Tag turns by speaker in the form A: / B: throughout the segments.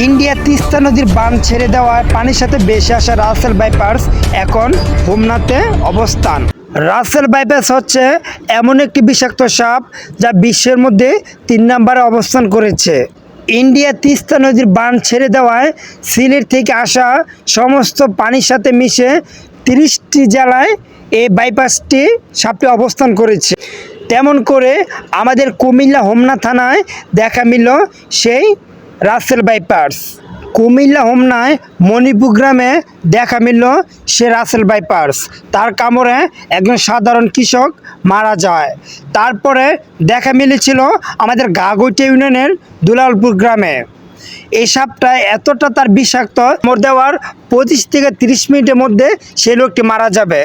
A: India Teesta নদীর বাঁধ ছেড়ে দেওয়ায় পানির সাথে বেশি আসা রাসেল বাইপার্স এখন হোমনাতে অবস্থান। রাসেল বাইপাস হচ্ছে এমন একটি বিষাক্ত সাপ যা বিশ্বের মধ্যে তিন নম্বরে অবস্থান করেছে। ইন্ডিয়া তিস্তা নদীর বাঁধ ছেড়ে দেওয়ায় সিলেট থেকে আসা সমস্ত পানির সাথে মিশে তিরিশটি জেলায় এই বাইপাসটি সাপটি অবস্থান করেছে। তেমন করে আমাদের কুমিল্লা হোমনা থানায় দেখা মিলল সেই রাসেল বাইপার্স। কুমিল্লা হোমনায় মণিপুর গ্রামে দেখা মিলল সে রাসেল বাইপার্স। তার কামড়ে একজন সাধারণ কৃষক মারা যায়। তারপরে দেখা মিলেছিল আমাদের গাগৈটি ইউনিয়নের দুলালপুর গ্রামে। এই সাপটা এতটা তার বিষাক্ত, মর দেওয়ার পঁচিশ থেকে তিরিশ মিনিটের মধ্যে সেই লোকটি মারা যাবে।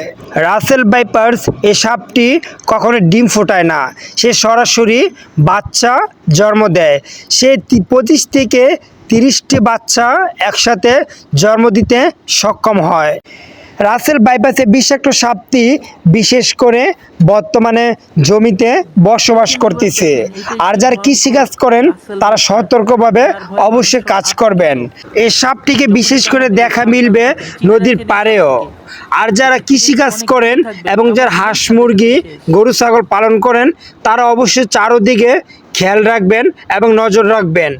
A: রাসেল বাইপার্স এই সাপটি কখনো ডিম ফোটায় না। সে সরাসরি বাচ্চা জন্ম দেয়। সে পঁচিশ থেকে তিরিশটি বাচ্চা একসাথে জন্ম দিতে সক্ষম হয়। রাসেল বাইপাসে বিষাক্ত সাপটি বিশেষ করে বর্তমানে জমিতে বসবাস করতেছে। আর যারা কৃষিকাজ করেন, তারা সতর্কভাবে অবশ্যই কাজ করবেন। এই সাপটিকে বিশেষ করে দেখা মিলবে নদীর পাড়েও। আর যারা কৃষিকাজ করেন এবং যারা হাঁস, মুরগি, গরু, ছাগল পালন করেন, তারা অবশ্যই চারোদিকে খেয়াল রাখবেন এবং নজর রাখবেন।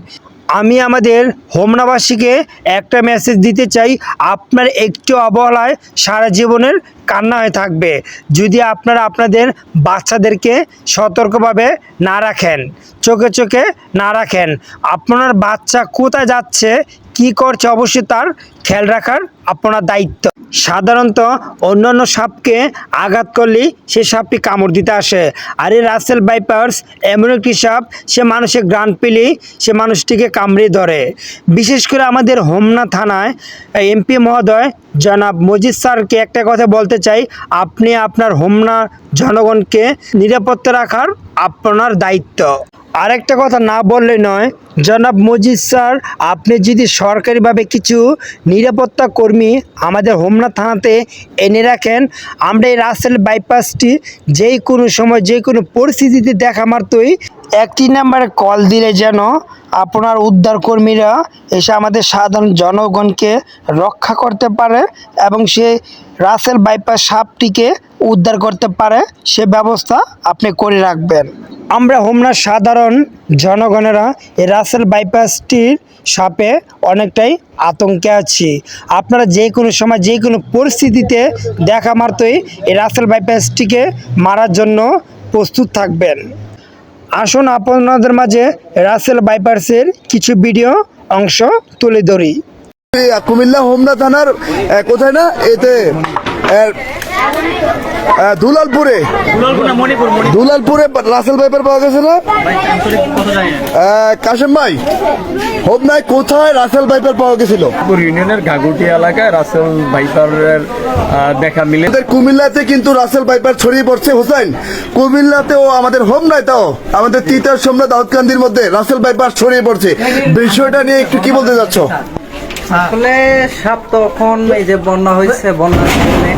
A: আমি আমাদের হোমনাবাসীকে একটা মেসেজ দিতে চাই, আপনার একটু অবহেলায় সারা জীবনের কান্না হয়ে থাকবে। যদি আপনারা আপনাদের বাচ্চাদেরকে সতর্কভাবে না রাখেন, চোখে চোখে না রাখেন, আপনার বাচ্চা কোথায় যাচ্ছে, কি করছে, অবশ্যই তার খেয়াল রাখার আপনার দায়িত্ব। সাধারণত অন্যান্য সাপকে আঘাত করলেই সে সাপটি কামড় দিতে আসে। আর এই রাসেল বাইপার্স এমন একটি সাপ, সে মানুষের গ্রান পেলেই সে মানুষটিকে কামড়ে ধরে। বিশেষ করে আমাদের হোমনা থানায় এমপি মহোদয় জনাব মজিদ স্যারকে একটা কথা বলতে চাই। আপনি আপনার হোমনা জনগণকে নিরাপত্তা রাখার আপনার দায়িত্ব। আরেকটা কথা না বললে নয়, জনাব মজিদ স্যার, আপনি যদি সরকারিভাবে কিছু নিরাপত্তা কর্মী আমাদের হোমনা থানাতে এনে রাখেন, আমরা এই রাসেল বাইপাসটি যে কোনো সময় যে কোনো পরিস্থিতিতে দেখা মারতই একটি নাম্বারে কল দিলে যেন আপনার উদ্ধার কর্মীরা এসে আমাদের সাধারণ জনগণকে রক্ষা করতে পারে এবং সে রাসেল বাইপাস সাপটিকে উদ্ধার করতে পারে, সে ব্যবস্থা আপনি করে রাখবেন। আমরা হোমনার সাধারণ জনগণেরা এই রাসেল বাইপাসটির সাপে অনেকটাই আতঙ্কে আছি। আপনারা যে কোনো সময়, যে কোনো পরিস্থিতিতে দেখা মারতই এই রাসেল বাইপাসটিকে মারার জন্য প্রস্তুত থাকবেন। আসুন আপনাদের মাঝে রাসেল বাইপার্সের কিছু ভিডিও অংশ তুলে ধরি।
B: কুমিল্লা হোমনা থানার কোথায় না? এতে দুলালপুরে? দুলালপুরে রাসেল ভাইপার পাওয়া গেছে না? কাশেম ভাই হোমনায় কোথায় রাসেল ভাইপার পাওয়া গেছিল?
C: ইউনিয়নের ঘাগুটি এলাকায় রাসেল ভাইপারের দেখা মিলে।
B: কুমিল্লাতে কিন্তু রাসেল ভাইপার ছড়িয়ে পড়ছে। হোসেন কুমিল্লাতেও আমাদের হোম নাই তাও। আমাদের তিতার সোমনা দাউদকান্দির মধ্যে রাসেল ভাইপার ছড়িয়ে পড়ছে। বিষয়টা নিয়ে একটু কি বলতে যাচ্ছ
D: আসলে সাপ তখন এই যে বন্যা হয়েছে বন্যার কারণে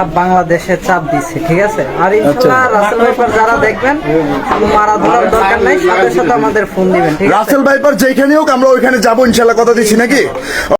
D: সাপ বাংলাদেশে চাপ দিচ্ছে ঠিক আছে? আর ইনশাআল্লাহ রাসেল ভাইপার যারা দেখবেন মারা ধরার দরকার নাই সাথে সাথে আমাদের ফোন দিবেন ঠিক আছে?
B: রাসেল ভাইপার যেখানে হোক আমরা ওইখানে যাব ইনশাল্লাহ কথা দিচ্ছি নাকি?